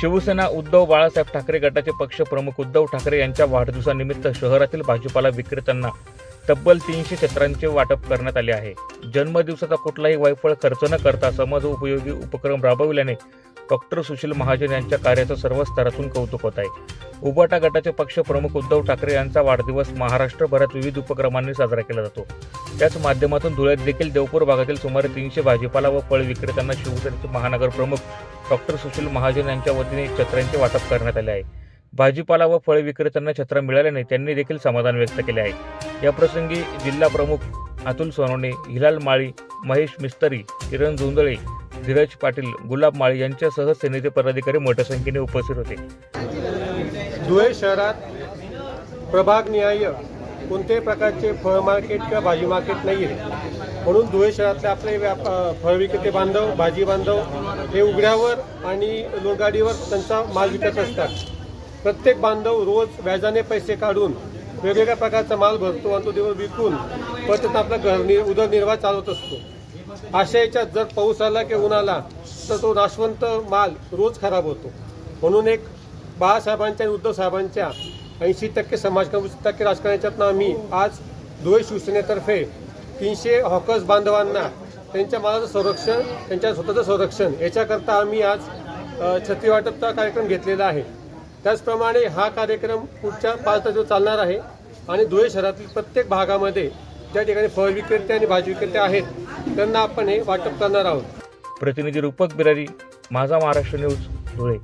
शिवसेना उद्धव बाळासाहेब ठाकरे गटाचे पक्षप्रमुख उद्धव ठाकरे यांच्या वाढदिवसानिमित्त शहरातील भाजीपाला विक्रेत्यांना तब्बल तीनशे क्षेत्रांचे वाटप करण्यात आले आहे. जन्मदिवसाचा कुठलाही वायफळ खर्च न करता समाज उपयोगी उपक्रम राबविल्याने डॉक्टर सुशील महाजन यांच्या कार्याचं सर्व स्तरातून कौतुक होत आहे. उबाटा गटाचे पक्षप्रमुख उद्धव ठाकरे यांचा वाढदिवस महाराष्ट्रभरात विविध उपक्रमांनी साजरा केला जातो. त्याच माध्यमातून धुळ्यात देखील देवपूर भागातील सुमारे तीनशे भाजीपाला व फळ विक्रेत्यांना शिवसेनेचे महानगर प्रमुख डॉक्टर सुशील महाजन यांच्या वतीने छत्र्यांचे वाटप करण्यात आले आहे. भाजीपाला व फळ विक्रेत्यांना छत्र मिळाल्याने त्यांनी देखील समाधान व्यक्त केले आहे. याप्रसंगी जिल्हा प्रमुख अतुल सोनवणे हिलाल माळी महेश मिस्तरी किरण जोंदळे धीरज पाटील गुलाब माळी यांच्यासह सेनेचे पदाधिकारी मोठ्या संख्येने उपस्थित होते. धुळे शहरात प्रभागनिहाय कोणत्याही प्रकारचे फळ मार्केट किंवा भाजी मार्केट नाही आहे म्हणून धुळे शहरातले आपले व्याप फळ विक्रेते बांधव भाजी बांधव हे उघड्यावर आणि लोगाडीवर त्यांचा माल विकत असतात. प्रत्येक बांधव रोज व्याजाने पैसे काढून वेगवेगळ्या प्रकारचा माल भरतो आणि तो दिवस विकून परत आपला घर नि उदरनिर्वाह चालवत असतो. अशा याच्यात जर पाऊस आला किंवा ऊन आला तर तो नाशवंत माल रोज खराब होतो. म्हणून एक बाळासाहेबांच्या आणि उद्धव साहेबांच्या ऐंशी टक्के समाज टक्के राजकारणाच्यातनं आम्ही. आज धुळे शिवसेनेतर्फे तीनशे हॉकर्स बांधवांना त्यांच्या मालाचं संरक्षण त्यांच्या स्वतःचं संरक्षण याच्याकरता आम्ही आज छत्री वाटपचा कार्यक्रम घेतलेला आहे. त्याचप्रमाणे हा कार्यक्रम पुढच्या पाच तारखेला चालणार आहे आणि धुळे शहरातील प्रत्येक भागामध्ये ज्या ठिकाणी फळ विक्रेते आणि भाजी विक्रेते आहेत त्यांना आपण हे वाटप करणार आहोत. प्रतिनिधी रूपक बिरारी माझा महाराष्ट्र न्यूज धुळे.